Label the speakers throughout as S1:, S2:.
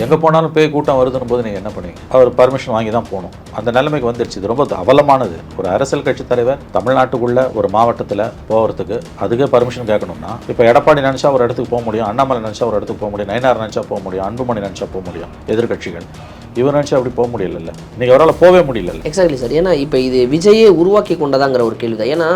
S1: எங்கே போனாலும் பேய் கூட்டம் வருதுன்னு போது நீங்கள் என்ன பண்ணுவீங்க? அவர் பர்மிஷன் வாங்கி தான் போகணும். அந்த நிலைமைக்கு வந்துடுச்சு இது ரொம்ப அவலமானது. ஒரு அரசியல் கட்சி தலைவர் தமிழ்நாட்டுக்குள்ள ஒரு மாவட்டத்தில் போகிறதுக்கு அதுக்கே பர்மிஷன் கேட்கணும்னா இப்போ எடப்பாடி நினச்சா ஒரு இடத்துக்கு போக முடியும் அண்ணாமலை நினச்சா ஒரு இடத்துக்கு போக முடியும் நயனார் நினச்சா போக முடியும் அன்புமணி நினச்சா போக முடியும். எதிர்க்கட்சிகள். இவர் நினச்சா அப்படி போக முடியல இன்னைக்கு அவரால் போகவே முடியல
S2: எக்ஸாக்ட்லி சார் ஏன்னா இப்போ இது விஜயே உருவாக்கி கொண்டதாங்கிற ஒரு கேள்வி தான் ஏன்னா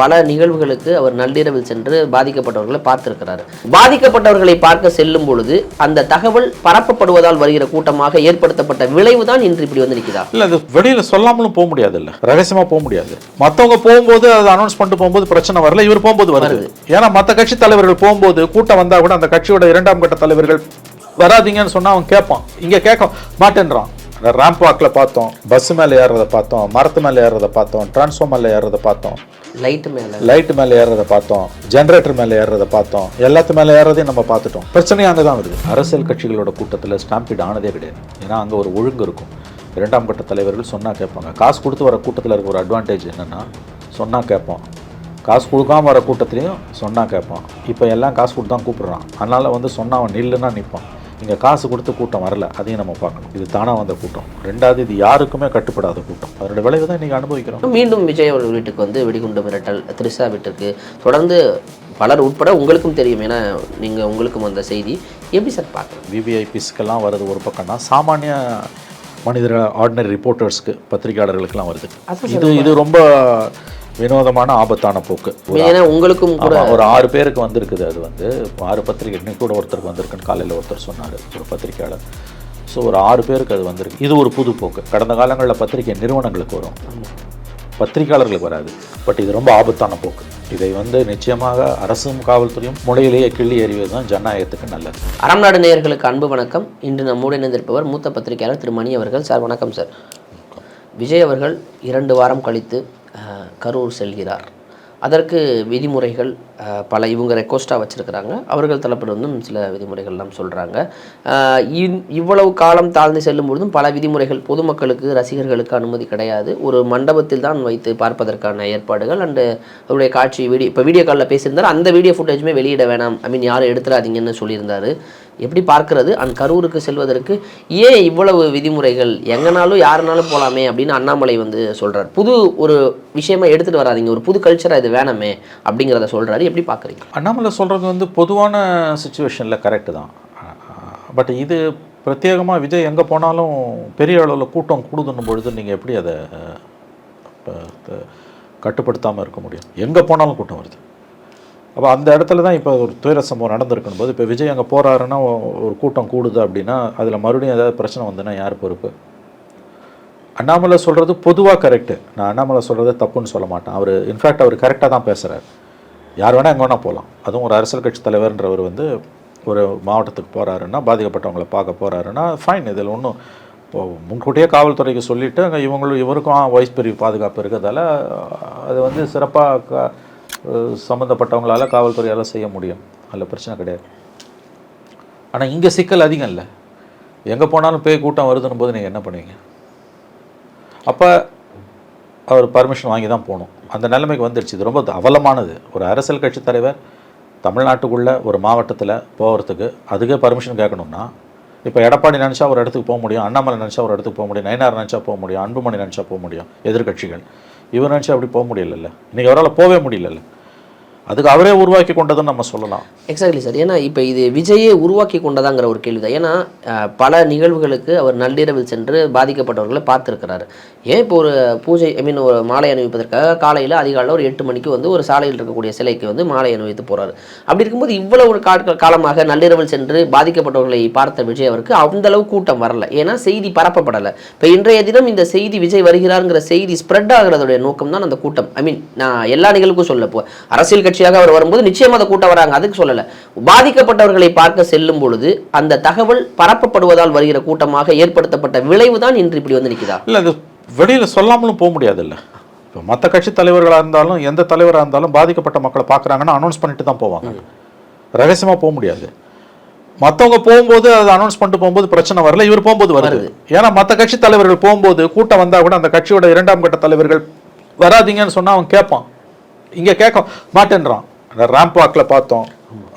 S2: பல நிகழ்வுகளுக்கு அவர் நள்ளிரவில் சென்று பாதிக்கப்பட்டவர்களை பார்த்திருக்கிறாரு. பாதிக்கப்பட்டவர்களை பார்க்க செல்லும் பொழுது அந்த தகவல் பரப்பப்படுவதால் வருகிற கூட்டமாக ஏற்படுத்தப்பட்ட விளைவு தான் இன்று இப்படி வந்து நிற்குதா
S1: இல்ல அது வெளியில சொல்லாமலும் போக முடியாது இல்ல ரகசியமா போக முடியாது. மத்தவங்க போகும்போது அதை அனௌன்ஸ் பண்ணிட்டு போகும்போது பிரச்சனை வரல இவர் போகும்போது வருது. ஏன்னா மத்த கட்சி தலைவர்கள் போகும்போது கூட்டம் வந்தா கூட அந்த கட்சியோட இரண்டாம் கட்ட தலைவர்கள் வராதீங்கன்னு சொன்னா அவன் கேட்பான் இங்க கேட்க மாட்டேன்றான். ரேம்ப் வாக்ல பார்த்தோம் பஸ் மேல ஏறுறத பார்த்தோம் மரத்து மேல ஏறுறத பார்த்தோம் டிரான்ஸ்ஃபார்மர்ல ஏறுறத பார்த்தோம்.
S2: லைட் மேல.
S1: லைட் மேல ஏறுறத பார்த்தோம் ஜெனரேட்டர் மேல ஏறுறத பார்த்தோம் எல்லாத்து மேல ஏறதையும் நம்ம பார்த்துட்டோம். பிரச்சனையும் அங்கே தான் வருது. அரசியல் கட்சிகளோட கூட்டத்தில் ஸ்டாம்பீட் ஆனதே கிடையாது. ஏன்னா அங்கே ஒரு ஒழுங்கு இருக்கும். இரண்டாம் கட்ட தலைவர்கள் சொன்னா கேட்பாங்க காசு கொடுத்து வர கூட்டத்தில் இருக்க ஒரு அட்வான்டேஜ் என்னன்னா? சொன்னா கேட்போம் காசு கொடுக்காம வர கூட்டத்துலையும் சொன்னா கேட்பான். இப்போ எல்லாம் காசு கொடுத்து தான் கூப்பிடுறான். அதனால வந்து சொன்னா அவன் நில்லுன்னா நிற்பான் இங்கே காசு கொடுத்து கூட்டம் வரல அதையும் நம்ம பார்க்கணும். இது தானாக வந்த கூட்டம். ரெண்டாவது இது யாருக்குமே கட்டுப்படாத கூட்டம். அதோட விளைவு தான் இன்றைக்கி அனுபவிக்கிறோம்.
S2: மீண்டும் விஜய் அவர்கள் வீட்டுக்கு வந்து வெடிகுண்டு மிரட்டல் த்ரிஷா வீட்டுக்கு தொடர்ந்து பலர் உட்பட உங்களுக்கும் தெரியும் ஏன்னா நீங்கள் உங்களுக்கும் வந்த செய்தி. எப்படி சார் பார்க்குறோம்
S1: விவிஐபிஸ்க்கெல்லாம் வருது ஒரு பக்கம்னா சாமானிய மனிதர் ஆர்டினரி ரிப்போர்ட்டர்ஸ்க்கு பத்திரிகையாளர்களுக்கெல்லாம் வருது. இது இது ரொம்ப வினோதமான ஆபத்தான போக்கு.
S2: ஏன்னா உங்களுக்கும் கூட
S1: ஒரு ஆறு பேருக்கு வந்திருக்குது அது வந்து. ஆறு பத்திரிகை இன்னைக்கு கூட ஒருத்தருக்கு வந்திருக்குன்னு காலையில் ஒருத்தர் சொன்னார் ஒரு பத்திரிகையாளர். ஸோ ஒரு ஆறு பேருக்கு அது வந்திருக்கு. இது ஒரு புது போக்கு. கடந்த காலங்களில் பத்திரிகை நிறுவனங்களுக்கு வரும். பத்திரிகையாளர்களுக்கு வராது. பட் இது ரொம்ப ஆபத்தான போக்கு. இதை வந்து நிச்சயமாக அரசும் காவல்துறையும் முளையிலேயே கிள்ளி எறிவது தான் ஜனநாயகத்துக்கு நல்லது.
S2: அறம் நாடு நேயர்களுக்கு அன்பு வணக்கம். இன்று நம்மோடு இணைந்திருப்பவர் மூத்த பத்திரிகையாளர் திரு மணி அவர்கள். சார் வணக்கம் சார். விஜய் அவர்கள் இரண்டு வாரம் கழித்து கரூர் செல்கிறார். அதற்கு விதிமுறைகள் பல இவங்க ரெக்வஸ்ட்டாக வச்சுருக்கிறாங்க. அவர்கள் தரப்பிலிருந்தும் சில விதிமுறைகள்லாம் சொல்கிறாங்க இவ்வளவு காலம் தாழ்ந்து செல்லும் பொழுதும் பல விதிமுறைகள் பொதுமக்களுக்கு ரசிகர்களுக்கு அனுமதி கிடையாது. ஒரு மண்டபத்தில் தான் வைத்து பார்ப்பதற்கான ஏற்பாடுகள். அண்டு அவருடைய காட்சி வீடியோ இப்போ வீடியோ காலில் பேசியிருந்தார். அந்த வீடியோ ஃபுட்டேஜுமே வெளியிட வேணாம். ஐ மீன் யாரும் எடுத்துடாதீங்கன்னு சொல்லியிருந்தார். எப்படி பார்க்கிறது? அண்ட் கரூருக்கு செல்வதற்கு ஏன் இவ்வளவு விதிமுறைகள்? எங்கனாலும் யாருனாலும் போகலாமே அப்படின்னு அண்ணாமலை வந்து சொல்கிறார் புது ஒரு விஷயமா எடுத்துகிட்டு வராதீங்க. ஒரு புது கல்ச்சராக இது வேணாமே அப்படிங்கிறத சொல்கிறாரு எப்படி பார்க்குறீங்க?
S1: அண்ணாமலை சொல்கிறது வந்து பொதுவான சுச்சுவேஷனில் கரெக்டு தான். பட் இது பிரத்யேகமாக விஜய் எங்கே போனாலும் பெரிய அளவில் கூட்டம் கூடுதுன்னும் பொழுது நீங்கள் எப்படி அதை கட்டுப்படுத்தாமல் இருக்க முடியும்? எங்கே போனாலும் கூட்டம் வருது. அப்போ அந்த இடத்துல தான் இப்போ ஒரு துயர சம்பவம் நடந்திருக்கும் போது இப்போ விஜய் அங்கே போகிறாருன்னா ஒரு கூட்டம் கூடுது அப்படின்னா அதில் மறுபடியும் ஏதாவது பிரச்சனை வந்துன்னா யார் பொறுப்பு? அண்ணாமலை சொல்கிறது பொதுவாக கரெக்டு நான் அண்ணாமலை சொல்கிறது தப்புன்னு சொல்ல மாட்டேன். அவர் இன்ஃபேக்ட் அவர் கரெக்டாக தான் பேசுகிறார் யார் வேணால் எங்கே வேணால் போகலாம் அதுவும் ஒரு அரசியல் கட்சி தலைவர்ன்றவர் வந்து ஒரு மாவட்டத்துக்கு போகிறாருன்னா பாதிக்கப்பட்டவங்களை பார்க்க போகிறாருன்னா ஃபைன் இதில் ஒன்றும் இப்போ முன்கூட்டியே காவல்துறைக்கு சொல்லிவிட்டு அங்கே இவங்களும் இவருக்கும் வயசு பிரிவு பாதுகாப்பு இருக்கிறதால அது வந்து சிறப்பாக க சம்மந்தப்பட்டவங்களால் காவல்துறையால் செய்ய முடியும். அதில் பிரச்சனை கிடையாது. ஆனால் இங்கே சிக்கல் அதிகம் இல்லை. எங்கே போனாலும் பேய் கூட்டம் வருதுன்னு போது நீங்கள் என்ன பண்ணுவீங்க? அப்போ அவர் பர்மிஷன் வாங்கி தான் போகணும். அந்த நிலைமைக்கு வந்துடுச்சு. இது ரொம்ப அவலமானது. ஒரு அரசியல் கட்சி தலைவர் தமிழ்நாட்டுக்குள்ளே ஒரு மாவட்டத்தில் போகிறதுக்கு அதுக்கே பர்மிஷன் கேட்கணும்னா இப்போ எடப்பாடி நினச்சா ஒரு இடத்துக்கு போக முடியும். அண்ணாமலை நினச்சா ஒரு இடத்துக்கு போக முடியும். நயனார் நினச்சா போக முடியும். அன்புமணி நினச்சா போக முடியும். எதிர்கட்சிகள். இவர் நினச்சா அப்படி போக முடியல இன்றைக்கி அவரால் போகவே முடியல அதுக்கு அவரே உருவாக்கி கொண்டதுன்னு நம்ம சொல்லலாம்.
S2: எக்ஸாக்ட்லி சார் ஏன்னா இப்போ இது விஜயே உருவாக்கி கொண்டதாங்கிற ஒரு கேள்வி தான் ஏன்னா பல நிகழ்வுகளுக்கு அவர் நள்ளிரவில் சென்று பாதிக்கப்பட்டவர்களை பார்த்துருக்கிறாரு. ஏன் இப்போ ஒரு பூஜை ஐ மீன் ஒரு மாலை அணிவிப்பதற்காக காலையில் அதிகாலையில் ஒரு எட்டு மணிக்கு வந்து ஒரு சாலையில் இருக்கக்கூடிய சிலைக்கு வந்து மாலை அணிவித்து போகிறாரு அப்படி இருக்கும்போது இவ்வளவு ஒரு காட்கள் காலமாக நள்ளிரவில் சென்று பாதிக்கப்பட்டவர்களை பார்த்த விஜய் அவருக்கு அந்தளவு கூட்டம் வரல. ஏன்னா செய்தி பரப்பப்படலை. இப்போ இன்றைய தினம் இந்த செய்தி விஜய் வருகிறாருங்கிற செய்தி ஸ்ப்ரெட் ஆகிறதுடைய நோக்கம் தான் அந்த கூட்டம். ஐ மீன் நான் எல்லா நிகழ்வுக்கும் சொல்லப்போ அரசியல் அரசியல் கட்சியாக அவர் வரும்போது நிச்சயமா அந்த கூட்டம் வராங்க. அதுக்கு சொல்லலை. பாதிக்கப்பட்டவர்களை பார்க்க செல்லும் பொழுது அந்த தகவல் பரப்பப்படுவதால் வருகிற கூட்டமாக ஏற்படுத்தப்பட்ட விளைவு தான் இன்று இப்படி வந்து நிற்குதா?
S1: இல்லை அது வெளியில் சொல்லாமலும் போக முடியாதுல்ல. இப்போ மற்ற கட்சி தலைவர்களாக இருந்தாலும் எந்த தலைவராக இருந்தாலும் பாதிக்கப்பட்ட மக்களை பார்க்குறாங்கன்னா அனௌன்ஸ் பண்ணிட்டு தான் போவாங்க. ரகசியமாக போக முடியாது. மற்றவங்க போகும்போது அதை அனௌன்ஸ் பண்ணிட்டு போகும்போது பிரச்சனை வரல இவர் போகும்போது வருது. ஏன்னா மற்ற கட்சி தலைவர்கள் போகும்போது கூட்டம் வந்தால் கூட அந்த கட்சியோட இரண்டாம் கட்ட தலைவர்கள் வராதீங்கன்னு சொன்னால் அவன் கேட்பான். இங்கே கேட்க மாட்டேன்றான். ரேம்ப் வாக்கில் பார்த்தோம்.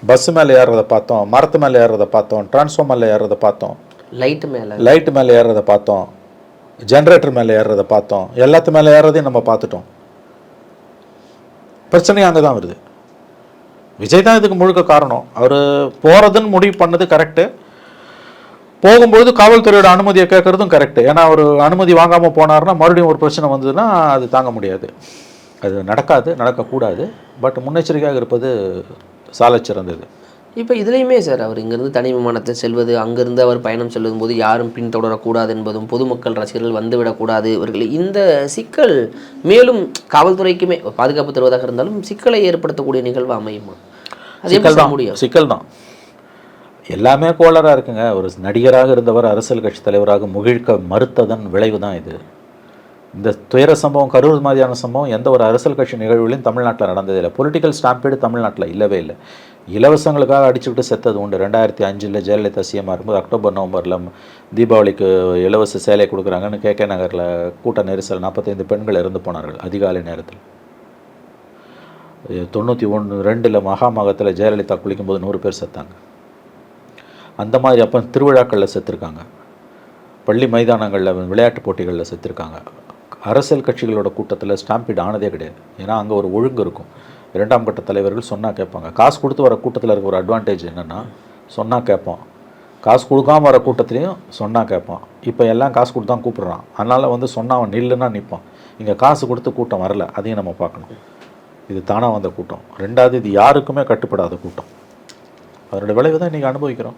S1: பஸ் மேலே ஏறுறத பார்த்தோம். மரத்து மேலே ஏறுறத பார்த்தோம். டிரான்ஸ்ஃபார்மரில் ஏறுறத பார்த்தோம்.
S2: லைட்டு மேலே.
S1: லைட்டு மேலே ஏறுறத பார்த்தோம். ஜென்ரேட்டர் மேலே ஏறுறத பார்த்தோம். எல்லாத்து மேலே ஏறுறதையும் நம்ம பார்த்துட்டோம். பிரச்சனையும் அங்கே தான் வருது. விஜய் தான் இதுக்கு முழுக்க காரணம். அவர் போகிறதுன்னு முடிவு பண்ணது கரெக்டு போகும்பொழுது காவல்துறையோட அனுமதியை கேட்குறதும் கரெக்டு ஏன்னா அவர் அனுமதி வாங்காமல் போனாருன்னா மறுபடியும் ஒரு பிரச்சனை வந்ததுன்னா அது தாங்க முடியாது. அது நடக்காது நடக்கக்கூடாது. பட் முன்னெச்சரிக்கையாக இருப்பது சாலச் சிறந்தது.
S2: இப்போ இதுலேயுமே சார் அவர் இங்கேருந்து தனி விமானத்தில் செல்வது அங்கேருந்து அவர் பயணம் செல்லும் போது யாரும் பின்தொடரக்கூடாது என்பதும் பொதுமக்கள் ரசிகர்கள் வந்துவிடக்கூடாது இவர்கள். இந்த சிக்கல் மேலும் காவல்துறைக்குமே பாதுகாப்பு தருவதாக இருந்தாலும் சிக்கலை ஏற்படுத்தக்கூடிய நிகழ்வு அமையுமா?
S1: சிக்கல் தான்
S2: முடியும்?
S1: சிக்கல் தான் எல்லாமே கோளராக இருக்குங்க. ஒரு நடிகராக இருந்தவர் அரசியல் கட்சி தலைவராக முகிழ்க்க மறுத்ததன் விளைவு தான் இது. இந்த துயர சம்பவம் கரூர் மாதிரியான சம்பவம் எந்த ஒரு அரசியல் கட்சி நிகழ்வுலையும் தமிழ்நாட்டில் நடந்ததில்லை பொலிட்டிக்கல் ஸ்டாம்பீடு தமிழ்நாட்டில் இல்லவே இல்லை. இலவசங்களுக்காக அடிச்சுக்கிட்டு செத்தது உண்டு. ரெண்டாயிரத்தி அஞ்சில் ஜெயலலிதா சிஎம்மாக இருக்கும்போது அக்டோபர் நவம்பரில் தீபாவளிக்கு இலவச சேலை கொடுக்குறாங்கன்னு கே கே நகரில் கூட்ட நெரிசல் நாற்பத்தைந்து பெண்கள் இறந்து போனார்கள் அதிகாலை நேரத்தில். தொண்ணூற்றி ஒன்று ரெண்டில் மகாமகத்தில் ஜெயலலிதா குளிக்கும்போது நூறு பேர் செத்தாங்க. அந்த மாதிரி அப்போ திருவிழாக்களில் செத்துருக்காங்க. பள்ளி மைதானங்களில் விளையாட்டு போட்டிகளில் செத்துருக்காங்க. அரசியல் கட்சிகளோட கூட்டத்தில் ஸ்டாம்பீட் ஆனதே கிடையாது. ஏன்னா அங்கே ஒரு ஒழுங்கு இருக்கும். இரண்டாம் கட்ட தலைவர்கள் சொன்னால் கேட்பாங்க காசு கொடுத்து வர கூட்டத்தில் இருக்க ஒரு அட்வான்டேஜ் என்னென்னா? சொன்னால் கேட்போம் காசு கொடுக்காம வர கூட்டத்துலேயும் சொன்னால் கேட்பான். இப்போ எல்லாம் காசு கொடுத்து தான் கூப்பிட்றான். அதனால் வந்து சொன்னா அவன் நில்லுன்னா நிற்பான் இங்கே காசு கொடுத்து கூட்டம் வரல அதையும் நம்ம பார்க்கணும். இது தானாக வந்த கூட்டம். ரெண்டாவது இது யாருக்குமே கட்டுப்படாத கூட்டம். அதனோட விளைவு தான் இன்றைக்கி அனுபவிக்கிறோம்.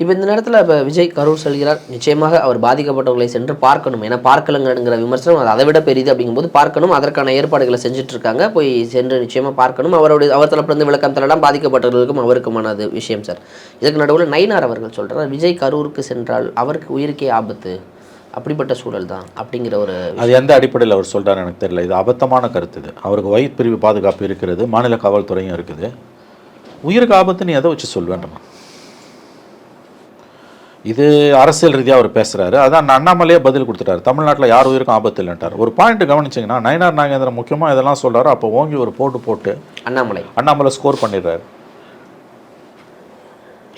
S2: இப்போ இந்த நேரத்தில் இப்போ விஜய் கரூர் செல்கிறார். நிச்சயமாக அவர் பாதிக்கப்பட்டவர்களை சென்று பார்க்கணும். ஏன்னா பார்க்கலங்கிற விமர்சனம் அது அதை விட பெரியது அப்படிங்கும்போது பார்க்கணும். அதற்கான ஏற்பாடுகளை செஞ்சுட்டு இருக்காங்க போய் சென்று நிச்சயமாக பார்க்கணும். அவருடைய அவர் தரப்பிலிருந்து விளக்கம் தரலாம். பாதிக்கப்பட்டவர்களுக்கும் அவருக்குமானது விஷயம் சார். இதுக்கு நடுவில் நயினார் அவர்கள் சொல்கிறார் விஜய் கரூருக்கு சென்றால் அவருக்கு உயிருக்கே ஆபத்து. அப்படிப்பட்ட சூழல் தான் அப்படிங்கிற ஒரு
S1: அது எந்த அடிப்படையில் அவர் சொல்கிறாரு எனக்கு தெரியல. இது அபத்தமான கருத்து இது. அவருக்கு வயிற்று பிரிவு பாதுகாப்பு இருக்கிறது மாநில காவல்துறையும் இருக்குது. உயிருக்கு ஆபத்துன்னு எதை வச்சு சொல்வேன் இது அரசியல் ரீதியாக அவர் பேசுகிறாரு அதான் அண்ணாமலையே பதில் கொடுத்துட்டாரு. தமிழ்நாட்டில் யார் உயிருக்கும் ஆபத்து இல்லைன்ட்டார். ஒரு பாயிண்ட் கவனிச்சிங்கன்னா நயனார் நாகேந்திரன் முக்கியமாக இதெல்லாம் சொல்கிறாரு அப்போ ஓங்கி ஒரு போட்டு போட்டு
S2: அண்ணாமலை.
S1: அண்ணாமலை ஸ்கோர் பண்ணிடுறாரு.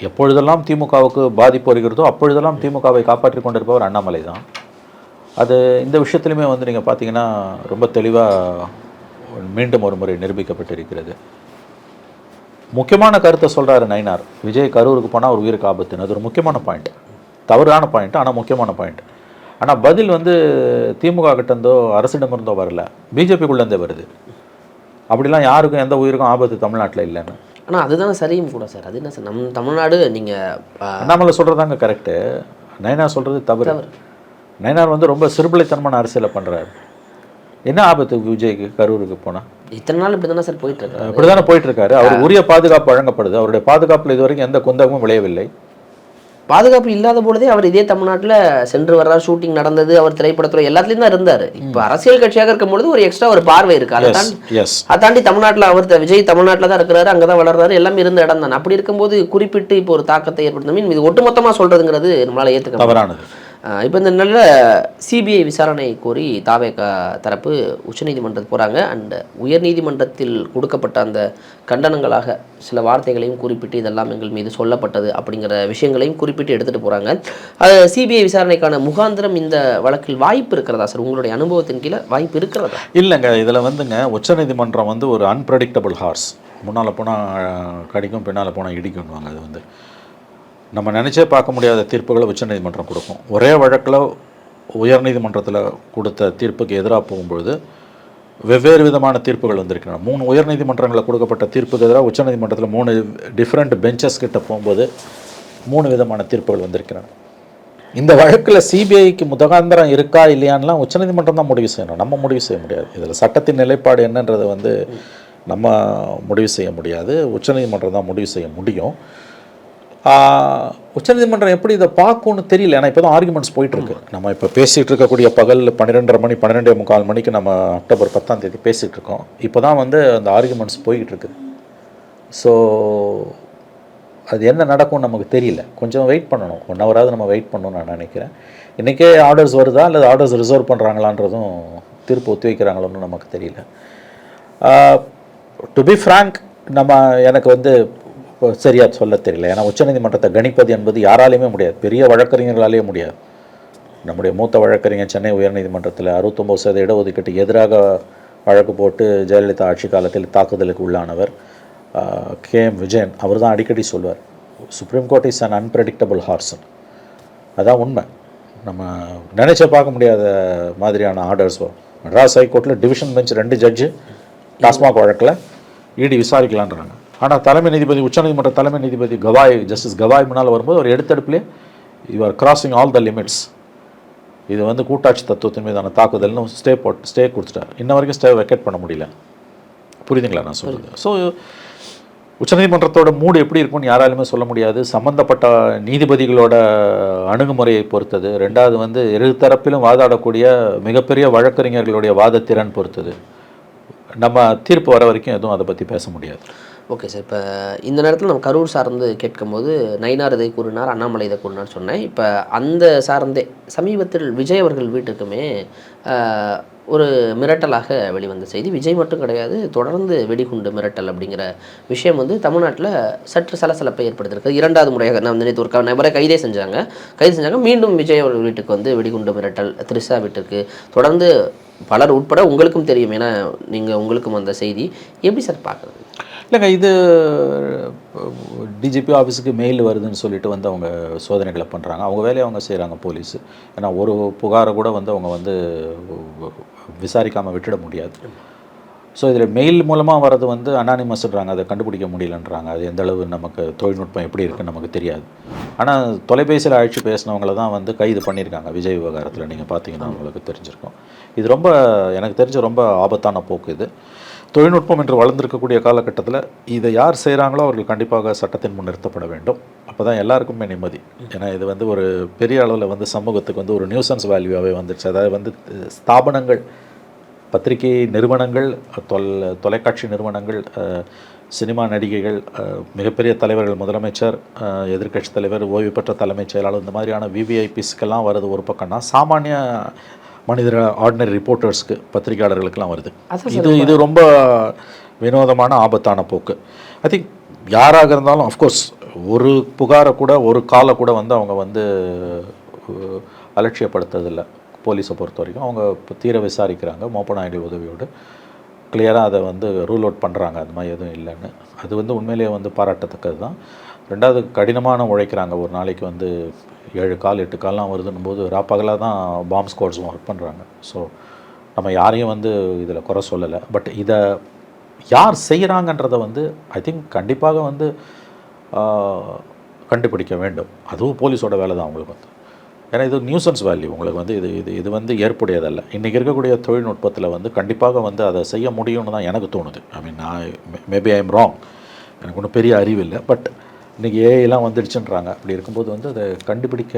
S1: எப்பொழுதெல்லாம் திமுகவுக்கு பாதிப்பு வருகிறதோ அப்பொழுதெல்லாம் திமுகவை காப்பாற்றி கொண்டிருப்பவர் அண்ணாமலை தான். அது இந்த விஷயத்துலையுமே வந்து நீங்கள் பார்த்தீங்கன்னா ரொம்ப தெளிவாக மீண்டும் ஒரு முறை நிரூபிக்கப்பட்டிருக்கிறது. முக்கியமான கருத்தை சொல்கிறாரு நயினார். விஜய் கரூருக்கு போனால் ஒரு உயிருக்கு ஆபத்துன்னு அது ஒரு முக்கியமான பாயிண்ட் தவறான பாயிண்ட் ஆனால் முக்கியமான பாயிண்ட் ஆனால் பதில் வந்து திமுக கிட்டேருந்தோ அரசிடமிருந்தோ வரல. பிஜேபிக்குள்ளேருந்தே வருது. அப்படிலாம் யாருக்கும் எந்த உயிருக்கும் ஆபத்து தமிழ்நாட்டில் இல்லைன்னு.
S2: ஆனால் அதுதான் சரியும் கூட சார். அது என்ன சார்? நம் தமிழ்நாடு நீங்கள்
S1: அண்ணாமலை சொல்கிறதாங்க கரெக்டு நயனார் சொல்கிறது தவறு. நயனார் வந்து ரொம்ப சிறுபிளைத்தனமான அரசியலை பண்ணுறாரு என்ன ஆபத்து விஜய்க்கு கரூருக்கு போனால்
S2: இத்தனை நாள் இப்படி தானே சார் போயிட்டு இருக்கு
S1: இப்படி தானே போயிட்டு இருக்காரு அவர் உரிய பாதுகாப்பு வழங்கப்படுது. அவருடைய பாதுகாப்பில் இதுவரைக்கும் எந்த குந்தகமும் விளையவில்லை.
S2: பாதுகாப்பு இல்லாத பொழுதே அவர் இதே தமிழ்நாட்டில் சென்று வர்றார். ஷூட்டிங் நடந்தது அவர் திரைப்படத்துறை எல்லாத்துலேயும் தான் இருந்தார் இப்போ அரசியல் கட்சியாக இருக்கும் பொழுது ஒரு எக்ஸ்ட்ரா ஒரு பார்வை இருக்கு. அதை தாண்டி அதை தாண்டி தமிழ்நாட்டில் அவர் விஜய் தமிழ்நாட்டில் தான் இருக்கிறாரு. அங்கே தான் வளர்றாரு. எல்லாமே இருந்த இடம் தான். அப்படி இருக்கும்போது குறிப்பிட்டு இப்போ ஒரு தாக்கத்தை ஏற்படுத்த மீன் இது ஒட்டுமொத்தமாக சொல்றதுங்கிறது நம்மளால ஏற்றுக்க.
S1: தவறானது.
S2: இப்போ இந்த நல்ல சிபிஐ விசாரணை கோரி தாவேக தரப்பு உச்சநீதிமன்றத்துக்கு போகிறாங்க அண்டு உயர்நீதிமன்றத்தில் கொடுக்கப்பட்ட அந்த கண்டனங்களாக சில வார்த்தைகளையும் குறிப்பிட்டு இதெல்லாம் எங்கள் மீது சொல்லப்பட்டது அப்படிங்கிற விஷயங்களையும் குறிப்பிட்டு எடுத்துகிட்டு போகிறாங்க அது சிபிஐ விசாரணைக்கான முகாந்திரம் இந்த வழக்கில் வாய்ப்பு இருக்கிறதா சார்? உங்களுடைய அனுபவத்தின் கீழே வாய்ப்பு இருக்கிறதா?
S1: இல்லைங்க இதில் வந்துங்க உச்சநீதிமன்றம் வந்து ஒரு அன்பிரடிக்டபிள் ஹார்ஸ் முன்னால் போனால் கடிக்கும் பின்னால் போனால் இடிக்கும்வாங்க அது வந்து. நம்ம நினச்சே பார்க்க முடியாத தீர்ப்புகளை உச்சநீதிமன்றம் கொடுக்கும். ஒரே வழக்கில் உயர்நீதிமன்றத்தில் கொடுத்த தீர்ப்புக்கு எதிராக போகும்பொழுது வெவ்வேறு விதமான தீர்ப்புகள் வந்திருக்கின்றன. மூணு உயர்நீதிமன்றங்களில் கொடுக்கப்பட்ட தீர்ப்புக்கு எதிராக உச்சநீதிமன்றத்தில் மூணு டிஃப்ரெண்ட் பெஞ்சஸ் கிட்ட போகும்போது மூணு விதமான தீர்ப்புகள் வந்திருக்கின்றன. இந்த வழக்கில் சிபிஐக்கு முதகாந்திரம் இருக்கா இல்லையான்லாம் உச்சநீதிமன்றம் தான் முடிவு செய்யணும். நம்ம முடிவு செய்ய முடியாது. இதில் சட்டத்தின் நிலைப்பாடு என்னன்றதை வந்து நம்ம முடிவு செய்ய முடியாது. உச்சநீதிமன்றம் தான் முடிவு செய்ய முடியும். உச்சநீதிமன்றம் எப்படி இதை பார்க்கும்னு தெரியல. ஏன்னா இப்போ தான் ஆர்குமெண்ட்ஸ் போயிட்டுருக்கு நம்ம இப்போ பேசிகிட்டு இருக்கக்கூடிய பகல் பன்னிரெண்டரை மணி பன்னிரெண்டே முக்கால் மணிக்கு நம்ம அக்டோபர் பத்தாம் தேதி பேசிகிட்டு இருக்கோம் இப்போ தான் வந்து அந்த ஆர்குமெண்ட்ஸ் போய்கிட்டு இருக்கு ஸோ அது என்ன நடக்கும்னு நமக்கு தெரியல. கொஞ்சம் வெயிட் பண்ணணும். ஒன் ஹவராவது நம்ம வெயிட் பண்ணணும்னு நான் நினைக்கிறேன். இன்றைக்கே ஆர்டர்ஸ் வருதா? அல்லது ஆர்டர்ஸ் ரிசர்வ் பண்ணுறாங்களான்றதும் தீர்ப்பு ஒத்தி வைக்கிறாங்களோன்னு நமக்கு தெரியல. டு பி ஃப்ராங்க் நம்ம எனக்கு வந்து சரியா சொல்ல தெரியல. ஏன்னா உச்சநீதிமன்றத்தை கணிப்பது என்பது யாராலையுமே முடியாது. பெரிய வழக்கறிஞர்களாலேயே முடியாது. நம்முடைய மூத்த வழக்கறிஞர் சென்னை உயர்நீதிமன்றத்தில் அறுபத்தொம்போது சதவீத இடஒதுக்கீட்டு எதிராக வழக்கு போட்டு ஜெயலலிதா ஆட்சி காலத்தில் தாக்குதலுக்கு உள்ளானவர் கே எம் விஜயன். அவர் தான் அடிக்கடி சொல்வார் Supreme Court is an unpredictable horse அதான் உண்மை. நம்ம நினைச்ச பார்க்க முடியாத மாதிரியான ஆர்டர்ஸ் வரும். மெட்ராஸ் ஹைகோர்ட்டில் டிவிஷன் பெஞ்ச் ரெண்டு ஜட்ஜு டாஸ்மாக் வழக்கில் இடி விசாரிக்கலான்றாங்க. ஆனால் தலைமை நீதிபதி உச்சநீதிமன்ற தலைமை நீதிபதி கவாய் ஜஸ்டிஸ் கவாய் முன்னால் வரும்போது ஒரு எடுத்தடுப்பிலே you are crossing all the limits இது வந்து கூட்டாட்சி தத்துவத்தின் மீதான தாக்குதல்னு ஸ்டே போட் ஸ்டே கொடுத்துட்டார். இன்ன வரைக்கும் ஸ்டே வெக்கேட் பண்ண முடியல. புரியுதுங்களா நான் சொல்கிறது ஸோ உச்சநீதிமன்றத்தோட மூடு எப்படி இருக்கும்னு யாராலுமே சொல்ல முடியாது. சம்பந்தப்பட்ட நீதிபதிகளோட அணுகுமுறையை பொறுத்தது. ரெண்டாவது வந்து இரு தரப்பிலும் வாதாடக்கூடிய மிகப்பெரிய வழக்கறிஞர்களுடைய வாதத்திறன் பொறுத்தது. நம்ம தீர்ப்பு வர வரைக்கும் எதுவும் அதை பற்றி பேச முடியாது.
S2: ஓகே சார் இப்போ இந்த நேரத்தில் நம்ம கரூர் சார்ந்து கேட்கும்போது நயினார் இதை கூறினார் அண்ணாமலை இதை கூறினார் சொன்னேன். இப்போ அந்த சார்ந்தே சமீபத்தில் விஜய் அவர்கள் வீட்டுக்குமே ஒரு மிரட்டலாக வெளிவந்த செய்தி. விஜய் மட்டும் கிடையாது தொடர்ந்து வெடிகுண்டு மிரட்டல் அப்படிங்கிற விஷயம் வந்து தமிழ்நாட்டில் சற்று சலசலப்பை ஏற்படுத்தியிருக்கு. இரண்டாவது முறையாக நான் நினைத்து ஒரு நபரை கைதே செஞ்சாங்க. கைது செஞ்சாங்க. மீண்டும் விஜய் அவர்கள் வீட்டுக்கு வந்து வெடிகுண்டு மிரட்டல் த்ரிஷா வீட்டுக்கு தொடர்ந்து பலர் உட்பட உங்களுக்கும் தெரியும் ஏன்னா நீங்கள் உங்களுக்கும் அந்த செய்தி. எப்படி சார் பார்க்குறது
S1: இல்லைங்க இது டிஜிபி ஆஃபீஸுக்கு மெயில் வருதுன்னு சொல்லிட்டு வந்து அவங்க சோதனைகளை பண்ணுறாங்க அவங்க வேலையை அவங்க செய்கிறாங்க போலீஸ். ஏன்னா ஒரு புகாரை கூட வந்து அவங்க வந்து விசாரிக்காமல் விட்டுட முடியாது. ஸோ இதில் மெயில் மூலமாக வர்றது வந்து அனானிமஸ்ன்றாங்க அதை கண்டுபிடிக்க முடியலன்றாங்க. அது எந்த அளவு நமக்கு தொழில்நுட்பம் எப்படி இருக்குன்னு நமக்கு தெரியாது. ஆனால் தொலைபேசியில் அழைச்சி பேசினவங்கள தான் வந்து கைது பண்ணியிருக்காங்க. விஜய் விவகாரத்தில் நீங்கள் பார்த்தீங்கன்னா உங்களுக்கு தெரிஞ்சிருக்கும். இது ரொம்ப எனக்கு தெரிஞ்ச ரொம்ப ஆபத்தான போக்கு இது. தொழில்நுட்பம் என்று வளர்ந்திருக்கக்கூடிய காலகட்டத்தில் இதை யார் செய்கிறாங்களோ அவர்கள் கண்டிப்பாக சட்டத்தின் முன் நிறுத்தப்பட வேண்டும். அப்போ தான் எல்லாருக்குமே நிம்மதி. ஏன்னா இது வந்து ஒரு பெரிய அளவில் வந்து சமூகத்துக்கு வந்து ஒரு நியூசன்ஸ் வேல்யூவாகவே வந்துடுச்சு அதாவது வந்து ஸ்தாபனங்கள் பத்திரிகை நிறுவனங்கள் தொல் தொலைக்காட்சி நிறுவனங்கள் சினிமா நடிகைகள் மிகப்பெரிய தலைவர்கள் முதலமைச்சர் அஹ், எதிர்க்கட்சி தலைவர் ஓய்வு பெற்ற தலைமைச் செயலாளர் இந்த மாதிரியான விவிஐபிஸ்க்கெல்லாம் வருது ஒரு பக்கம்னா சாமானிய மனிதர் ஆர்டினரி ரிப்போர்ட்டர்ஸ்க்கு பத்திரிகையாளர்களுக்கெல்லாம் வருது. இது இது ரொம்ப வினோதமான ஆபத்தான போக்கு. ஐ திங்க் யாராக இருந்தாலும் அஃப்கோர்ஸ் ஒரு புகாரை கூட ஒரு காலை கூட வந்து அவங்க வந்து அலட்சியப்படுத்துறதில்ல. போலீஸை பொறுத்த வரைக்கும் அவங்க தீர விசாரிக்கிறாங்க மோப்ப நாயகள் உதவியோடு. கிளியராக அதை வந்து ரூல் அவுட் பண்ணுறாங்க அந்த மாதிரி எதுவும் இல்லைன்னு. அது வந்து உண்மையிலேயே வந்து பாராட்டத்தக்கது தான் ரெண்டாவது கடினமான உழைக்கிறாங்க ஒரு நாளைக்கு வந்து ஏழு கால் எட்டு கால்லாம் வருதுன்னும் போது ராப்பகலாக தான் பாம்ப் ஸ்குவாட்ஸும் ஒர்க் பண்ணுறாங்க ஸோ நம்ம யாரையும் வந்து இதில் குறை சொல்லலை. பட் இதை யார் செய்கிறாங்கன்றதை வந்து ஐ திங்க் கண்டிப்பாக வந்து கண்டுபிடிக்க வேண்டும். அதுவும் போலீஸோட வேலை தான் அவங்களுக்கு வந்து. ஏன்னா இது நியூசன்ஸ் வேல்யூ உங்களுக்கு வந்து இது இது இது வந்து ஏற்புடையதல்ல. இன்றைக்கி இருக்கக்கூடிய தொழில்நுட்பத்தில் வந்து கண்டிப்பாக வந்து அதை செய்ய முடியும்னு தான் எனக்கு தோணுது. ஐ மீன் நான் மேபி ஐ எம் ராங் எனக்கு ஒன்றும் பெரிய அறிவு இல்லை. பட் இன்றைக்கி ஏஐலாம் வந்துடுச்சுன்றாங்க. அப்படி இருக்கும்போது வந்து அதை கண்டுபிடிக்க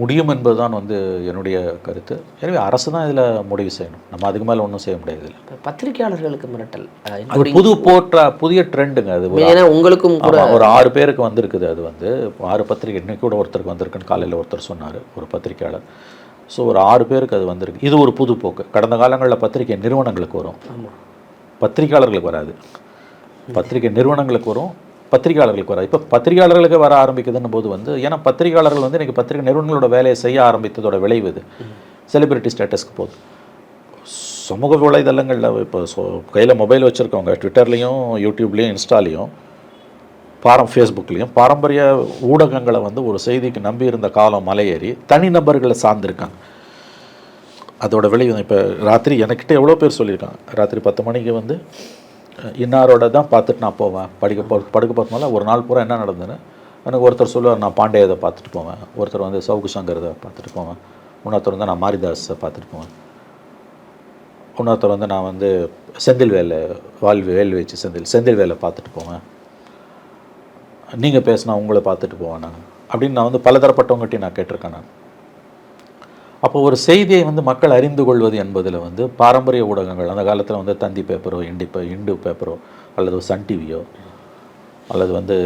S1: முடியும் என்பது தான் வந்து என்னுடைய கருத்து. எனவே அரசு தான் இதில் முடிவு செய்யணும். நம்ம அதுக்கு மேலே ஒன்றும் செய்ய முடியாது
S2: இப்போ பத்திரிகையாளர்களுக்கு மிரட்டல்.
S1: அது புது போற்ற புதிய ட்ரெண்டுங்க அது
S2: ஏன்னா உங்களுக்கும் கூட
S1: ஒரு ஆறு பேருக்கு வந்திருக்குது அது வந்து. ஆறு பத்திரிகை இன்னைக்கு கூட ஒருத்தருக்கு வந்திருக்குன்னு காலையில் ஒருத்தர் சொன்னார் ஒரு பத்திரிக்கையாளர் ஸோ ஒரு ஆறு பேருக்கு அது வந்திருக்கு. இது ஒரு புது போக்கு. கடந்த காலங்களில் பத்திரிகை நிறுவனங்களுக்கு வரும். பத்திரிகையாளர்களுக்கு வராது. பத்திரிகை நிறுவனங்களுக்கு வரும். பத்திரிகையாளர்களுக்கு வராது. இப்போ பத்திரிகையாளர்களுக்கு வர ஆரம்பிக்குதுன்னு போது வந்து ஏன்னா பத்திரிகையாளர்கள் வந்து இன்றைக்கி பத்திரிகை நிறுவனங்களோட வேலையை செய்ய ஆரம்பித்ததோட விளைவு இது. செலிபிரிட்டி ஸ்டேட்டஸ்க்கு போகுது. சமூக வலைதளங்களில் இப்போ ஸோ கையில் மொபைல் வச்சுருக்கவங்க ட்விட்டர்லேயும் யூடியூப்லேயும் இன்ஸ்டாலையும் பாரம் ஃபேஸ்புக்லேயும் பாரம்பரிய ஊடகங்களை வந்து ஒரு செய்திக்கு நம்பி இருந்த காலம் மலையேறி தனிநபர்களை சார்ந்திருக்காங்க. அதோட விளைவு இப்போ ராத்திரி எனக்கிட்ட எவ்வளோ பேர் சொல்லியிருக்காங்க. ராத்திரி பத்து மணிக்கு வந்து இன்னாரோட தான் பார்த்துட்டு நான் போவேன். படிக்க போ படுக்க போகிறதுனால ஒரு நாள் பூரா என்ன நடந்ததுன்னு எனக்கு ஒருத்தர் சொல்லுவார் நான் பாண்டியதை பார்த்துட்டு போவேன். ஒருத்தர் வந்து சவுக்கு சங்கரதை பார்த்துட்டு போவேன். இன்னொருத்தர் வந்து நான் மாரிதாஸை பார்த்துட்டு போவேன். இன்னொருத்தர் வந்து நான் வந்து செந்தில் வேலை வால் வேல் வச்சு செந்தில் செந்தில் வேலை பார்த்துட்டு போவேன். நீங்கள் பேசினா உங்களை பார்த்துட்டு போவேன் நான். அப்படின்னு நான் வந்து பலதரப்பட்டவங்ககிட்டையும் நான் கேட்டிருக்கேன் நான். அப்போ ஒரு செய்தியை வந்து மக்கள் அறிந்து கொள்வது என்பதில் வந்து பாரம்பரிய ஊடகங்கள் அந்த காலத்தில் வந்து தந்தி பேப்பரோ இண்டி இண்டு பேப்பரோ அல்லது சன் டிவியோ அல்லது வந்து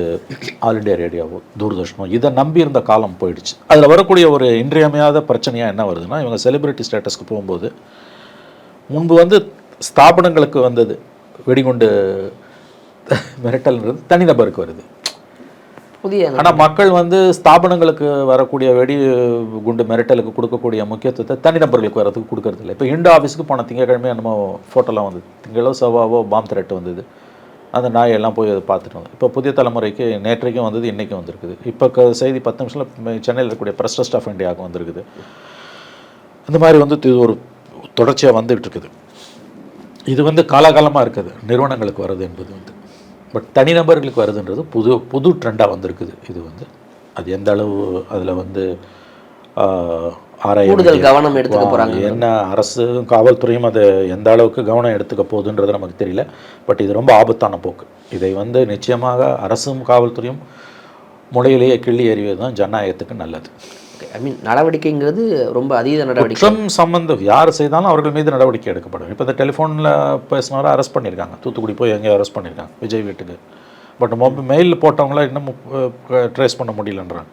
S1: ஆல் இண்டியா ரேடியோவோ தூர்தர்ஷனோ இதை நம்பி இருந்த காலம் போயிடுச்சு. அதில் வரக்கூடிய ஒரு இன்றியமையாத பிரச்சனையாக என்ன வருதுன்னா இவங்க செலிபிரிட்டி ஸ்டேட்டஸ்க்கு போகும்போது முன்பு வந்து ஸ்தாபனங்களுக்கு வந்தது வெடிகுண்டு மிரட்டல்ன்றது தனிநபருக்கு வருது.
S2: புதிய
S1: ஆனால் மக்கள் வந்து ஸ்தாபனங்களுக்கு வரக்கூடிய வெடி குண்டு மிரட்டலுக்கு கொடுக்கக்கூடிய முக்கியத்துவத்தை தனிநபர்களுக்கு வரதுக்கு கொடுக்கறது இல்லை. இப்போ இண்டோ ஆஃபீஸுக்கு போன திங்கக்கிழமை நம்ம ஃபோட்டோலாம் வந்தது. திங்களோ செவ்வாவோ பாம் த்ரெட் வந்தது. அந்த நாயெல்லாம் போய் அதை பார்த்துட்டு வந்தோம் இப்போ புதிய தலைமுறைக்கு நேற்றைக்கும் வந்தது இன்றைக்கும் வந்திருக்குது. இப்போ க செய்தி பத்து நிமிஷத்தில் சென்னையில் இருக்கக்கூடிய ப்ரெஸ் ட்ரஸ்ட் ஆஃப் இந்தியாவுக்கு வந்திருக்குது. இந்த மாதிரி வந்து இது ஒரு தொடர்ச்சியாக வந்துகிட்டு இருக்குது. இது வந்து காலகாலமாக இருக்குது. நிறுவனங்களுக்கு வர்றது என்பது வந்து. பட் தனிநபர்களுக்கு வருதுன்றது புது புது ட்ரெண்டாக வந்திருக்குது. இது வந்து அது எந்த அளவு அதில் வந்து ஆராய
S2: கூடுதல் கவனம் எடுத்துக்க போறாங்க.
S1: என்ன அரசு காவல்துறையும் அதை எந்த அளவுக்கு கவனம் எடுத்துக்க போகுதுன்றது நமக்கு தெரியல. பட் இது ரொம்ப ஆபத்தான போக்கு. இதை வந்து நிச்சயமாக அரசும் காவல்துறையும் முளையிலேயே கிள்ளி எறிவது தான் ஜனநாயகத்துக்கு நல்லது.
S2: ஐ மீன் நடவடிக்கைங்கிறது ரொம்ப அதீத நடவடிக்கை.
S1: குற்றம் சம்பந்தம் யார் செய்தாலும் அவர்கள் மீது நடவடிக்கை எடுக்கப்படும். இப்போ இந்த டெலிஃபோனில் பேசினவரை அரெஸ்ட் பண்ணியிருக்காங்க. தூத்துக்குடி போய் எங்கேயோ அரெஸ்ட் பண்ணியிருக்காங்க. விஜய் வீட்டுக்கு. பட் மொபைல் மெயில் போட்டவங்கள இன்னும் ட்ரேஸ் பண்ண முடியலன்றாங்க.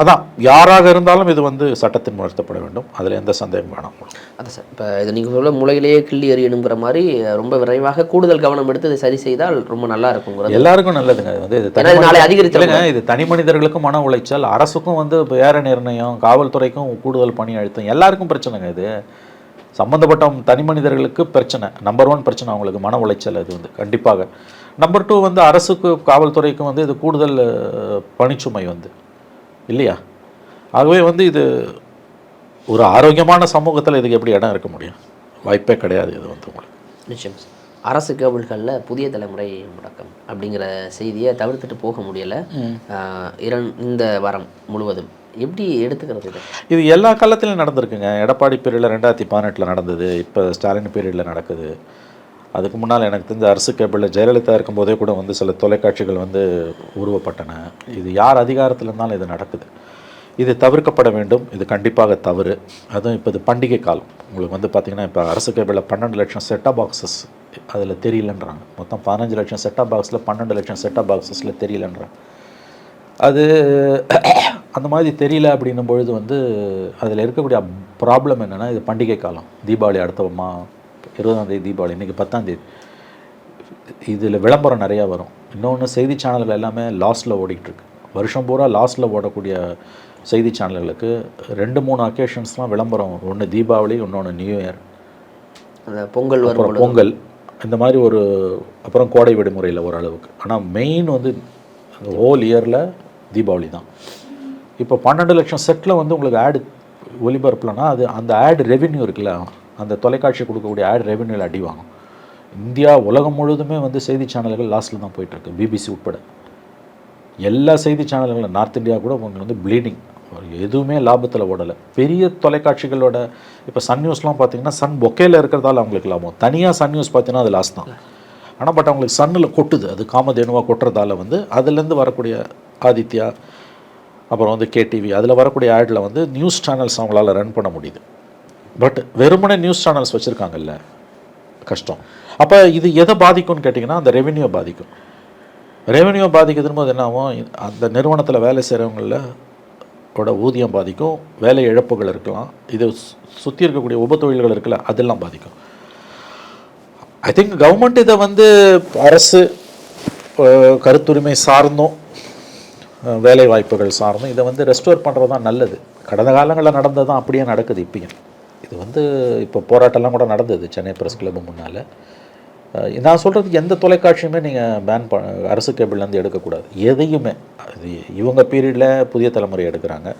S1: அதான். யாராக இருந்தாலும் இது வந்து சட்டத்தின் உணர்த்தப்பட வேண்டும். அதில் எந்த சந்தேகம் வேணாம்.
S2: அதான் சார். இப்போ இது நீங்கள் சொல்ல முளையிலேயே கிள்ளி எறியணுங்கிற மாதிரி ரொம்ப விரைவாக கூடுதல் கவனம் எடுத்து இதை சரி செய்தால் ரொம்ப நல்லா இருக்குங்கிறது.
S1: எல்லாருக்கும் நல்லதுங்க. வந்து இது
S2: நாளை
S1: தனி
S2: அதிகரித்து
S1: இல்லைங்க இது தனி மனிதர்களுக்கும் மன உளைச்சல் அரசுக்கும் வந்து ஏற நிர்ணயம் காவல்துறைக்கும் கூடுதல் பணி அழுத்தம் எல்லாருக்கும் பிரச்சனைங்க இது. சம்மந்தப்பட்ட தனி மனிதர்களுக்கு பிரச்சனை. நம்பர் ஒன் பிரச்சனை அவங்களுக்கு மன உளைச்சல் அது வந்து கண்டிப்பாக. நம்பர் டூ வந்து அரசுக்கு காவல்துறைக்கும் வந்து இது கூடுதல் பணிச்சுமை வந்து. இல்லையா? ஆகவே வந்து இது ஒரு ஆரோக்கியமான சமூகத்தில் இதுக்கு எப்படி இடம் இருக்க முடியும்? வாய்ப்பே கிடையாது இது வந்து உங்களுக்கு.
S2: நிச்சயம். அரசு கேபிள்களில் புதிய தலைமுறை முடக்கம் அப்படிங்கிற செய்தியை தவிர்த்துட்டு போக முடியலை. இரண் இந்த வாரம் முழுவதும் எப்படி எடுத்துக்கிறது இது?
S1: இது எல்லா காலத்திலும் நடந்திருக்குங்க. எடப்பாடி பீரியடில் ரெண்டாயிரத்தி பதினெட்டில் நடந்தது. இப்போ ஸ்டாலின் பீரியடில் நடக்குது. அதுக்கு முன்னால் எனக்கு தெரிஞ்ச அரசு கேபிளில் ஜெயலலிதா இருக்கும்போதே கூட வந்து சில தொலைக்காட்சிகள் வந்து உருவப்பட்டன. இது யார் அதிகாரத்தில் இருந்தாலும் இது நடக்குது. இது தவிர்க்கப்பட வேண்டும். இது கண்டிப்பாக தவறு. அதுவும் இப்போ இது பண்டிகை காலம். உங்களுக்கு வந்து பார்த்திங்கன்னா இப்போ அரசு கேபிளில் பன்னெண்டு லட்சம் செட்டாக பாக்ஸஸ் அதில் தெரியலன்றாங்க. மொத்தம் பதினஞ்சு லட்சம் செட்டாக பாக்ஸில் பன்னெண்டு லட்சம் செட்டாக பாக்ஸஸில் தெரியலன்றாங்க. அது அந்த மாதிரி தெரியல அப்படின்னும் பொழுது வந்து அதில் இருக்கக்கூடிய ப்ராப்ளம் என்னென்னா இது பண்டிகை காலம். தீபாவளி அடுத்த மா இருபதாம் தேதி தீபாவளி இன்றைக்கி பத்தாம் தேதி. இதில் விளம்பரம் நிறையா வரும். இன்னொன்று செய்தி சேனல்கள் எல்லாமே லாஸில் ஓடிட்டுருக்கு வருஷம் பூரா லாஸில் ஓடக்கூடிய செய்தி சேனல்களுக்கு ரெண்டு மூணு அக்கேஷன்ஸ்லாம் விளம்பரம். ஒன்று தீபாவளி இன்னொன்று நியூ இயர்.
S2: அந்த பொங்கல்
S1: அப்புறம் பொங்கல். இந்த மாதிரி ஒரு அப்புறம் கோடை விடுமுறையில் ஓரளவுக்கு. ஆனால் மெயின் வந்து ஹோல் இயரில் தீபாவளி தான். இப்போ பன்னெண்டு லட்சம் செட்டில் வந்து உங்களுக்கு ஆடு ஒளிபரப்பலன்னா அது அந்த ஆட் ரெவென்யூ இருக்குல்ல? அந்த தொலைக்காட்சி கொடுக்கக்கூடிய ஆட் ரெவென்யூவில் அடி வாங்கும். இந்தியா உலகம் முழுவதுமே வந்து செய்தி சேனல்கள் லாஸ்ட்டில் தான் போயிட்டுருக்கு. பிபிசி உட்பட. எல்லா செய்தி சேனல்களும் நார்த் இந்தியா கூட உங்களுக்கு வந்து ப்ளீடிங் எதுவுமே லாபத்தில் ஓடலை. பெரிய தொலைக்காட்சிகளோட இப்போ சன் நியூஸ்லாம் பார்த்தீங்கன்னா சன் பொக்கையில் இருக்கிறதால அவங்களுக்கு லாபம். தனியாக சன் நியூஸ் பார்த்தீங்கன்னா அது லாஸ் தான். ஆனால் பட் அவங்களுக்கு சன்னில் கொட்டுது. அது காமதேனுவாக கொட்டுறதால வந்து அதுலேருந்து வரக்கூடிய ஆதித்யா அப்புறம் வந்து கேடிவி அதில் வரக்கூடிய ஆடில் வந்து நியூஸ் சேனல்ஸ் அவங்களால ரன் பண்ண முடியுது. பட் வெறுமனே நியூஸ் சேனல்ஸ் வச்சுருக்காங்கல்ல? கஷ்டம். அப்போ இது எதை பாதிக்கும்னு கேட்டிங்கன்னா அந்த ரெவென்யூ பாதிக்கும். ரெவென்யூ பாதிக்குதுன்னு போது என்ன ஆகும்? அந்த நிறுவனத்தில் வேலை செய்கிறவங்கள ஓட ஊதியம் பாதிக்கும் வேலை இழப்புகள் இருக்கலாம் இது சுற்றி இருக்கக்கூடிய உபத்தொழில்கள் இருக்கல அதெல்லாம் பாதிக்கும். ஐ திங்க் கவர்மெண்ட் இதை வந்து அரசு கருத்துரிமை சார்ந்தும் வேலை வாய்ப்புகள் சார்ந்தும் இதை வந்து ரெஸ்டோர் பண்ணுறது தான் நல்லது. கடந்த காலங்களில் நடந்தது தான் அப்படியே நடக்குது இப்பயும். இது வந்து இப்போ போராட்டம்லாம் கூட நடந்தது சென்னை ப்ரெஸ் கிளப்பு முன்னால். நான் சொல்கிறது எந்த தொலைக்காட்சியுமே நீங்கள் பேன் ப அரசு கேபிள்லேருந்து எடுக்கக்கூடாது. எதையுமே. அது இவங்க பீரியடில் புதிய தலைமுறை எடுக்கிறாங்க.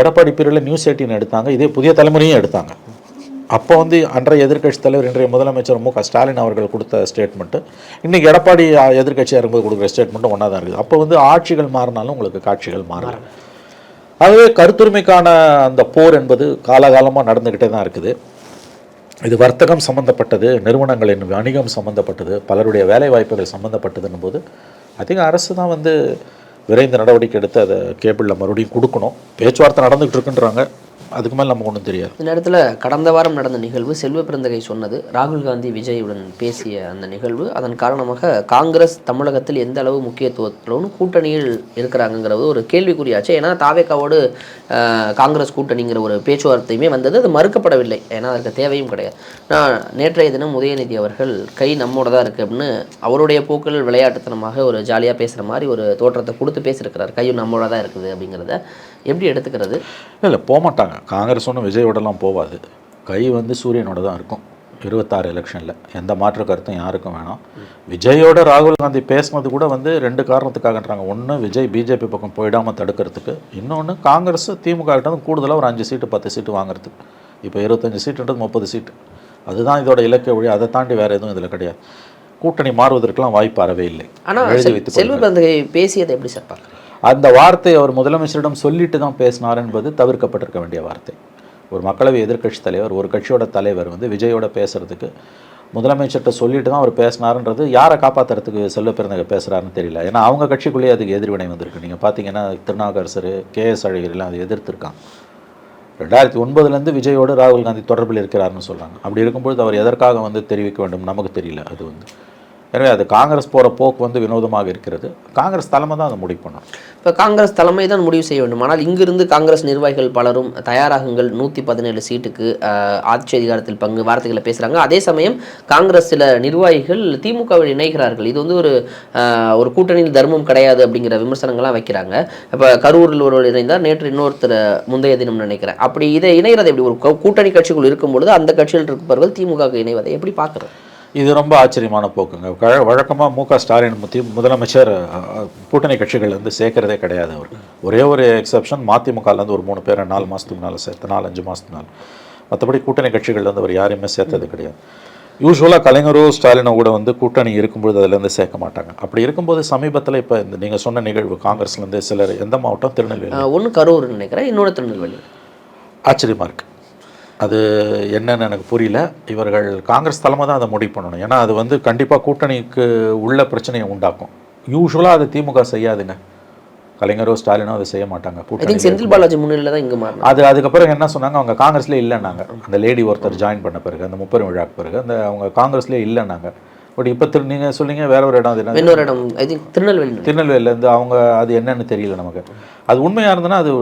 S1: எடப்பாடி பீரியடில் நியூஸ் எயிட்டின் எடுத்தாங்க. இதே புதிய தலைமுறையும் எடுத்தாங்க. அப்போ வந்து அன்றைய எதிர்க்கட்சி தலைவர் இன்றைய முதலமைச்சர் மு க ஸ்டாலின் அவர்கள் கொடுத்த ஸ்டேட்மெண்ட்டு இன்றைக்கி எடப்பாடி எதிர்க்கட்சியாக இருக்கும்போது கொடுக்குற ஸ்டேட்மெண்ட்டும் ஒன்றா தான் இருக்குது. அப்போ வந்து ஆட்சிகள் மாறினாலும் உங்களுக்கு காட்சிகள் மாறல ஆகவே கருத்துரிமைக்கான அந்த போர் என்பது காலகாலமாக நடந்துக்கிட்டே தான் இருக்குது. இது வர்த்தகம் சம்மந்தப்பட்டது நிறுவனங்களின் வணிகம் சம்மந்தப்பட்டது பலருடைய வேலை வாய்ப்புகள் சம்மந்தப்பட்டதுன்னும் போது அதிக அரசு தான் வந்து விரைந்து நடவடிக்கை எடுத்து அதை கேபிளில் மறுபடியும் கொடுக்கணும். பேச்சுவார்த்தை நடந்துகிட்டு இருக்குன்றாங்க. அதுக்கு மேலே நமக்கு ஒன்றும் தெரியாது.
S2: இந்த நேரத்தில் கடந்த வாரம் நடந்த நிகழ்வு செல்வ பிறந்தகை சொன்னது ராகுல் காந்தி விஜயுடன் பேசிய அந்த நிகழ்வு அதன் காரணமாக காங்கிரஸ் தமிழகத்தில் எந்த அளவு முக்கியத்துவத்துடன் கூட்டணியில் இருக்கிறாங்கங்கிறது ஒரு கேள்விக்குறியாச்சு. ஏன்னா தாவேக்காவோடு காங்கிரஸ் கூட்டணிங்கிற ஒரு பேச்சுவார்த்தையுமே வந்தது. அது மறுக்கப்படவில்லை. ஏன்னா அதற்கு தேவையும் கிடையாது. நான் நேற்றைய தினம் உதயநிதி அவர்கள் கை நம்மோட தான் இருக்குது அப்படின்னு அவருடைய போக்கில் விளையாட்டுத்தனமாக ஒரு ஜாலியாக பேசுகிற மாதிரி ஒரு தோற்றத்தை கொடுத்து பேசியிருக்கிறார். கையும் நம்மோட தான் இருக்குது அப்படிங்கிறத. எப்படி எடுத்துக்கிறது?
S1: இல்லை போக மாட்டாங்க. காங்கிரஸ் ஒன்றும் விஜயோடலாம் போகாது கை வந்து சூரியனோட தான் இருக்கும். இருபத்தாறு எலெக்ஷனில். எந்த மாற்று கருத்தும் யாருக்கும் வேணாம். விஜயோட ராகுல் காந்தி பேசுனது கூட வந்து ரெண்டு காரணத்துக்காகன்றாங்க. ஒன்று விஜய் பிஜேபி பக்கம் போயிடாமல் தடுக்கிறதுக்கு. இன்னொன்று காங்கிரஸ் திமுக கிட்ட கூடுதலாக ஒரு அஞ்சு சீட்டு பத்து சீட்டு வாங்குறதுக்கு. இப்போ இருபத்தஞ்சு சீட்டுன்றது முப்பது சீட்டு. அதுதான் இதோட இலக்கிய வழி அதை தாண்டி வேறு எதுவும் இதில் கிடையாது. கூட்டணி மாறுவதற்கெல்லாம் வாய்ப்பு அறவே இல்லை.
S2: ஆனால் செல்வ பேசியதை எப்படி சார் பார்க்குறீங்க?
S1: அந்த வார்த்தை அவர் முதலமைச்சரிடம் சொல்லிட்டு தான் பேசினார் என்பது தவிர்க்கப்பட்டிருக்க வேண்டிய வார்த்தை. ஒரு மக்களவை எதிர்க்கட்சி தலைவர் ஒரு கட்சியோட தலைவர் வந்து விஜயோட பேசுறதுக்கு முதலமைச்சர்கிட்ட சொல்லிட்டு தான் அவர் பேசினாருன்றது யாரை காப்பாற்றுறதுக்கு செல்வ பிறந்தக பேசுகிறாருன்னு தெரியல. ஏன்னா அவங்க கட்சிக்குள்ளேயே அதுக்கு எதிர்வினை வந்திருக்கு. நீங்கள் பார்த்தீங்கன்னா திருநாவுக்கரசர் கே எஸ் அழகிரிலாம் அதை எதிர்த்திருக்காங்க. ரெண்டாயிரத்தி ஒன்பதுலேருந்து விஜயோடு ராகுல் காந்தி தொடர்பில் இருக்கிறாருன்னு சொல்கிறாங்க அப்படி இருக்கும்பொழுது அவர் எதற்காக வந்து தெரிவிக்க வேண்டும்? நமக்கு தெரியல அது வந்து. எனவே அது காங்கிரஸ் போகிற போக்கு வந்து வினோதமாக இருக்கிறது. காங்கிரஸ் தலைமை தான் அதை முடிவு பண்ணும்
S2: இப்போ காங்கிரஸ் தலைமை தான் முடிவு செய்ய வேண்டும். ஆனால் இங்கிருந்து காங்கிரஸ் நிர்வாகிகள் பலரும் தயாராகுங்கள். நூற்றி பதினேழு சீட்டுக்கு ஆட்சி அதிகாரத்தில் பங்கு வார்த்தைகளை பேசுகிறாங்க அதே சமயம் காங்கிரஸ் சில நிர்வாகிகள் திமுகவில் இணைகிறார்கள். இது வந்து ஒரு ஒரு கூட்டணியில் தர்மம் கிடையாது அப்படிங்கிற விமர்சனங்கள்லாம் வைக்கிறாங்க. இப்போ கரூரில் ஒருவர் இணைந்தார். நேற்று இன்னொருத்தர் முந்தைய தினம் நினைக்கிறேன். அப்படி இதை இணைகிறது எப்படி? ஒரு கூட்டணி கட்சிக்குள் இருக்கும் பொழுது அந்த கட்சியில் இருப்பவர்கள் திமுக இணைவதை எப்படி பார்க்குறது?
S1: இது ரொம்ப ஆச்சரியமான போக்குங்க. கழ- வழக்கமா மு க ஸ்டாலின் முத்தி முதலமைச்சர் கூட்டணி கட்சிகள் வந்து சேர்க்கறதே கிடையாது அவர். ஒரே ஒரு எக்ஸப்ஷன் மதிமுகலேருந்து ஒரு மூணு பேரை நாலு மாதத்துக்கு முன்னால் சேர்த்து நாலு அஞ்சு மாதத்துக்கு முன்னால் மற்றபடி கூட்டணி கட்சிகள் வந்து அவர் யாரையுமே சேர்த்தது கிடையாது. யூஸ்வலாக கலைஞரோ ஸ்டாலினோ கூட வந்து கூட்டணி இருக்கும்போது அதுலேருந்து சேர்க்க மாட்டாங்க. அப்படி இருக்கும்போது சமீபத்தில் இப்போ இந்த நீங்கள் சொன்ன நிகழ்வு காங்கிரஸ்லேருந்து சிலர் எந்த மாவட்டம் திருநெல்வேலி?
S2: ஒன்று கரூர் நினைக்கிறேன் இன்னொரு திருநெல்வேலி.
S1: ஆச்சரியமாக இருக்குது அது என்னன்னு எனக்கு புரியல. இவர்கள் காங்கிரஸ் தலைமை தான் அதை முடிவு பண்ணணும். ஏன்னா அது வந்து கண்டிப்பாக கூட்டணிக்கு உள்ள பிரச்சனையை உண்டாக்கும். யூஸ்வலாக அது திமுக செய்யாதுங்க. கலைஞரோ ஸ்டாலினோ அதை செய்ய மாட்டாங்க. கூட்டணி
S2: செந்தில் பாலாஜி முன்னிலையில் தான் இங்கே
S1: அது அதுக்கப்புறம் என்ன சொன்னாங்க? அவங்க காங்கிரஸ்லேயே இல்லைன்னாங்க. அந்த லேடி ஒருத்தர் ஜாயின் பண்ண பிறகு அந்த முப்பெரும் விழாக்கு பிறகு அந்த அவங்க காங்கிரஸ்லேயே இல்லைன்னாங்க. பட் இப்போ திரு நீங்கள் சொன்னீங்க வேற ஒரு இடம் அது
S2: இன்னொரு இடம் ஐ திங்க் திருநெல்வேலி.
S1: திருநெல்வேலியிலேருந்து அவங்க அது என்னன்னு தெரியல நமக்கு. அது உண்மையாக இருந்ததுன்னா அது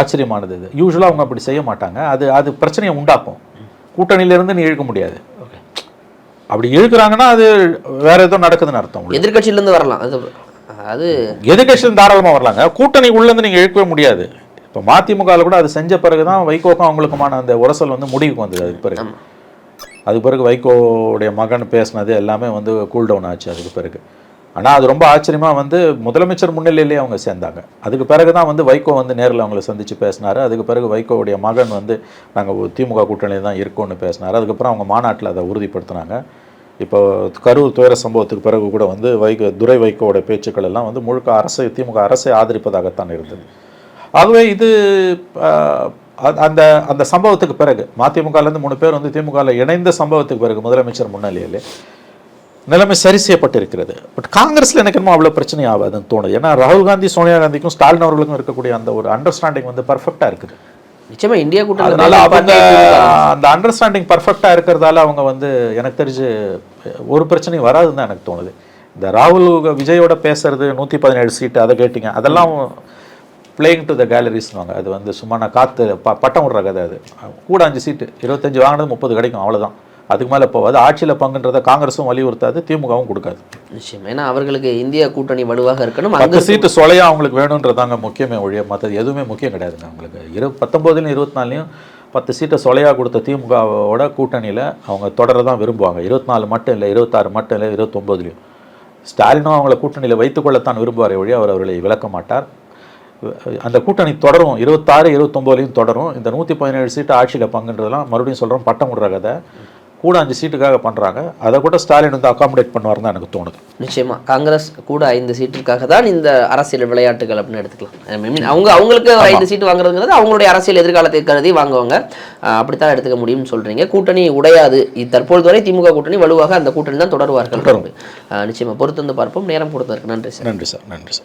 S1: ஆச்சரியமானது இது. யூஸ்வலாக அவங்க அப்படி செய்ய மாட்டாங்க. அது அது பிரச்சனையை உண்டாக்கும். கூட்டணியிலேருந்து நீ இழுக்க முடியாது. அப்படி இழுக்கிறாங்கன்னா அது வேற ஏதோ நடக்குதுன்னு அர்த்தம் உங்களுக்கு.
S2: எதிர்க்கட்சியிலேருந்து வரலாம். அது அது
S1: எதிர்க்கட்சியில் தாராளமாக வரலாங்க. கூட்டணி உள்ளேருந்து நீங்கள் இழுக்கவே முடியாது. இப்போ மதிமுகவில் கூட அது செஞ்ச பிறகு தான் வைகோக்கும் அவங்களுக்குமான அந்த உரசல் வந்து முடிவுக்கு வந்தது அதுக்கு பிறகு. அதுக்கு பிறகு வைகோவுடைய மகன் பேசினது எல்லாமே வந்து கூல் டவுன் ஆச்சு அதுக்கு பிறகு. ஆனால் அது ரொம்ப ஆச்சரியமாக வந்து முதலமைச்சர் முன்னிலையிலேயே அவங்க சேர்ந்தாங்க. அதுக்கு பிறகு தான் வந்து வைகோ வந்து நேரில் அவங்கள சந்தித்து பேசினார். அதுக்கு பிறகு வைகோவுடைய மகன் வந்து நாங்கள் திமுக கூட்டணியில் தான் இருக்கோன்னு பேசினார். அதுக்கப்புறம் அவங்க மாநாட்டில் அதை உறுதிப்படுத்தினாங்க. இப்போ கரூர் துயர சம்பவத்துக்கு பிறகு கூட வந்து வைகோ துரை வைகோவோட பேச்சுக்கள் எல்லாம் வந்து முழுக்க அரசை திமுக அரசை ஆதரிப்பதாகத்தான் இருந்தது. ஆகவே இது அந்த அந்த சம்பவத்துக்கு பிறகு மதிமுகலேருந்து மூணு பேர் வந்து திமுகவில் இணைந்த சம்பவத்துக்கு பிறகு முதலமைச்சர் முன்னிலையிலே நிலைமை சரி செய்யப்பட்டிருக்கிறது. பட் காங்கிரஸில் எனக்கு என்னமோ அவ்வளோ பிரச்சனை ஆகாதுன்னு தோணுது. ஏன்னா ராகுல் காந்தி சோனியா காந்திக்கும் ஸ்டாலின் அவர்களுக்கும் இருக்கக்கூடிய அந்த ஒரு அண்டர்ஸ்டாண்டிங் வந்து பர்ஃபெக்டாக இருக்குது.
S2: நிச்சயமா இந்தியா
S1: அதனால அவங்க அந்த அண்டர்ஸ்டாண்டிங் பர்ஃபெக்டாக இருக்கிறதால அவங்க வந்து எனக்கு தெரிஞ்சு ஒரு பிரச்சனையும் வராதுன்னு தான் எனக்கு தோணுது. இந்த ராகுல் விஜயோட பேசுறது நூற்றி பதினேழு சீட்டு அதை கேட்டிங்க. அதெல்லாம் பிளேயிங் டு த கேலரிஸ்னுவாங்க அது வந்து சும்மா நான் காற்று ப பட்டம் விடுற கதை அது. கூட அஞ்சு சீட்டு இருபத்தஞ்சு வாங்கினது முப்பது கிடைக்கும் அவ்வளவுதான். அதுக்கு மேலே போகாது. ஆட்சியில் பங்குன்றதை காங்கிரஸும் வலியுறுத்தாது திமுகவும் கொடுக்காது.
S2: நிச்சயம். ஏன்னா அவர்களுக்கு இந்திய கூட்டணி வலுவாக இருக்கணும்.
S1: பத்து சீட்டு சொலையா அவங்களுக்கு வேணுன்றதாங்க முக்கியமே ஒழிய மற்றது எதுவுமே முக்கியம் கிடையாதுங்க அவங்களுக்கு. இரு பத்தொம்போதுலையும் இருபத்தி நாலுலையும் பத்து சீட்டை சொலையா கொடுத்த திமுகவோட கூட்டணியில் அவங்க தொடர தான் விரும்புவாங்க. இருபத்தி நாலு மட்டும் இல்லை இருபத்தாறு மட்டும் இல்லை இருபத்தொம்போதுலையும். ஸ்டாலினும் அவங்கள கூட்டணியில் வைத்துக்கொள்ளத்தான் விரும்புவாரே ஒழிய அவர் அவர்களை விளக்க மாட்டார். அந்த கூட்டணி தொடரும் இருபத்தாறு இருபத்தொம்போதுலையும் தொடரும். இந்த நூற்றி பதினேழு சீட்டு ஆட்சியில் பங்குன்றதெல்லாம் மறுபடியும் சொல்கிறோம் பட்டம் விடுற கதை. கூட அஞ்சு சீட்டுக்காக பண்ணுறாங்க அதை கூட ஸ்டாலின் வந்து அகாமடேட் பண்ணுவார் தான் எனக்கு தோணுது.
S2: நிச்சயமா. காங்கிரஸ் கூட ஐந்து சீட்டிற்காக தான் இந்த அரசியல் விளையாட்டுகள் அப்படின்னு எடுத்துக்கலாம். I mean, அவங்க அவங்களுக்கு ஒரு ஐந்து சீட்டு வாங்குறதுங்கிறது அவங்களுடைய அரசியல் எதிர்காலத்தை கருதி வாங்குவாங்க. அப்படித்தான் எடுத்துக்க முடியும்னு சொல்றீங்க. கூட்டணி உடையாது. இது தற்பொழுது வரை திமுக கூட்டணி வலுவாக அந்த கூட்டணி தான் தொடருவார்கள் அஹ் நிச்சயமா. பொறுத்து வந்து பார்ப்போம். நேரம் கொடுத்ததற்கு நன்றி சார்.
S1: நன்றி சார். நன்றி சார்.